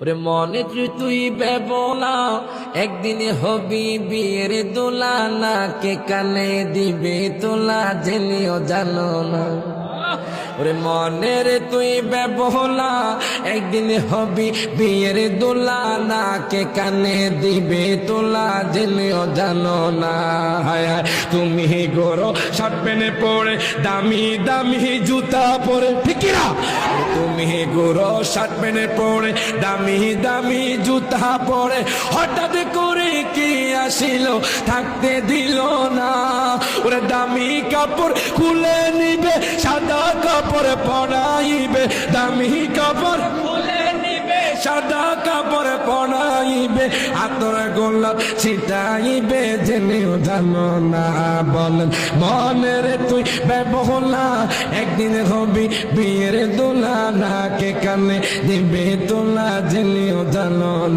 ওরে মনে তুই বেবলা, একদিন হবি বিয়ের দোলা না কে কানে দিবে তোলা জেনেও জানো না ওরে মনের তুই বেবলা, একদিন হবি বিয়ের দোলা না কে কানে দিবে তোলা জেনেও জানো না হায়, তুমি গরো প্যান্টে পরে, দামি দামি জুতা পরে। ঠিক না? শার্ট প্যান্টে পড়ে দামি দামি জুতা পরে হঠাৎ করে কি আসিল, থাকতে দিল না ওরে দামি কাপড় খুলে নিবে, সাদা কাপড় পড়াইবে দামি কাপড় খুলে নিবে, সাদা কাপড় আতর গোলাপ ছিটাইবে জেনেও জানো না বলেন মনের তুই ব্যবহলা, একদিন হবি বিয়ের দোলা না কে কানে দিবে তোলা জেনেও জানো না